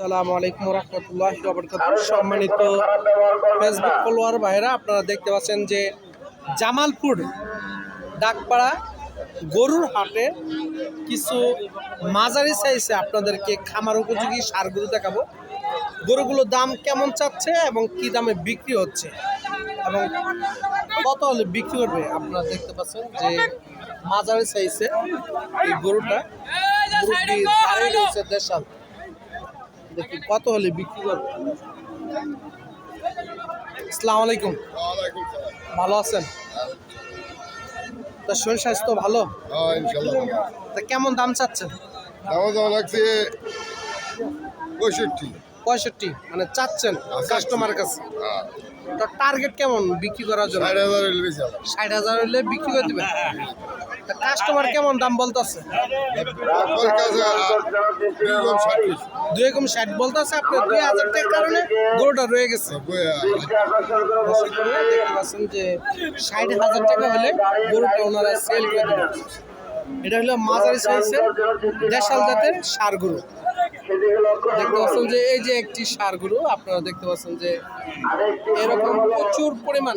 আসসালামু আলাইকুম রহমতুল্লাহ সম্মানিত ফেসবুক ফলোয়ার ভাইরা আপনারা দেখতে পাচ্ছেন যে জামালপুর ডাকপাড়া গরুর হাটে কিছু মাঝারি সাইজে আপনাদেরকে খামার উপযোগী সারগুলো দেখাবো। গরুগুলোর দাম কেমন চাচ্ছে এবং কি দামে বিক্রি হচ্ছে? এবং কত হলে বিক্রি করবে আপনারা দেখতে পাচ্ছেন যে মাঝারি সাইজে এই গরুটা। গরুটি রয়েছে দেশাল। দেখি কত হলে বিক্রি করবে আসসালামু আলাইকুম। ভালো আছেন? তা শরীর স্বাস্থ্য ভালো? হ্যাঁ তা কেমন দাম চাচ্ছেন? দাম লাগছে পঁয়ষট্টি। পঁয়ষট্টি মানে চাচ্ছেন কাস্টমার কাছে। হ্যাঁ। তো টার্গেট কেমন বিক্রি করার জন্য? ষাট হাজার হলে বিক্রি করে দেবেন? কাস্টমার কেমন দাম বলতেছে? দুই রকম ষাট বলতেছে আপনার দুই হাজার টাকার কারণে গরুটা রয়ে গেছে। পাচ্ছেন যে ষাট হাজার টাকা হলে গরুটা ওনারা সেল করে দেবেন। এটা হলো মাঝারি সাইজের দেশাল জাতের সার গরু। দেখতে পাচ্ছেন যে এই যে একটি সার গরু, আপনারা দেখতে পাচ্ছেন যে এরকম প্রচুর পরিমাণ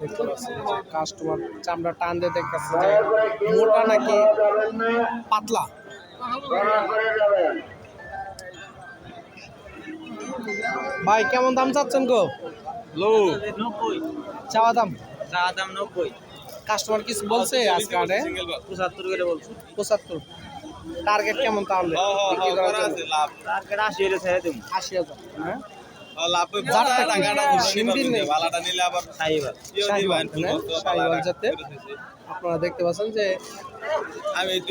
দেখতে পাচ্ছেন যে কাস্টমার চামড়া টান দিয়ে দেখতেছে যে মোটা নাকি পাতলা। ভাই কেমন দাম চাচ্ছেন গো? লো। চাওয়া দাম? চা দাম নব্বই। কাস্টমার কিছু বলছে আজকে আটে? পঁচাত্তর করে বলছো। পঁচাত্তর। টার্গেট কেমন তাহলে? টার্গেট আশি হলে ছেড়ে দেবো। আশি হাজার। হ্যাঁ? হ্যাঁ? আপনারা দেখতে পাচ্ছেন যে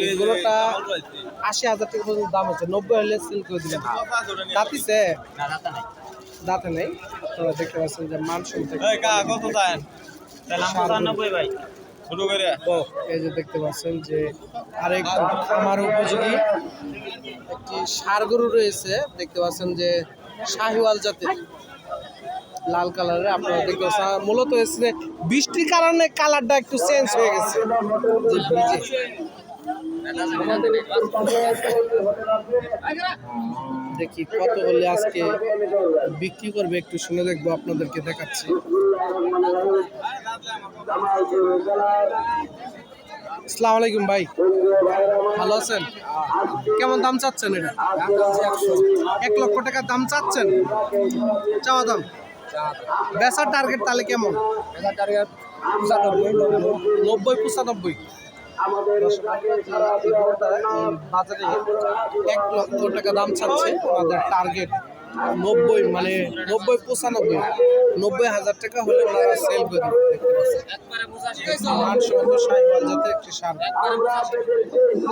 এগুলোটা আশি হাজার টাকা পর্যন্ত দাম হচ্ছে। নব্বই হলে সেল করে দিলেন দাঁতিছে না নাই। দাঁতে নেই? আপনারা দেখতে পাচ্ছেন যে মান শুনতে এই যে দেখতে পাচ্ছেন যে আরেক আমার উপযোগী একটি ষাড় গরু রয়েছে। দেখতে পাচ্ছেন যে শাহিওয়াল জাতের। লাল কালারের, আপনারা দেখতে মূলত এসে বৃষ্টির কারণে কালারটা একটু চেঞ্জ হয়ে গেছে। দেখি কত হলে আজকে বিক্রি করবে একটু শুনে দেখব, আপনাদেরকে দেখাচ্ছি। আসসালামু আলাইকুম ভাই। ভালো আছেন? কেমন দাম চাচ্ছেন এটা? এক লক্ষ টাকা দাম চাচ্ছেন? চাওয়া দাম? বেচার টার্গেট তাহলে কেমন? নব্বই পঁচানব্বই। বাজারে এক লক্ষ টাকা দাম চাচ্ছে আমাদের টার্গেট নব্বই মানে নব্বই পঁচানব্বই নব্বই হাজার টাকা হলে ওনারা সেল করে দেবে দেখতে পাচ্ছেন। যাতে একটি সার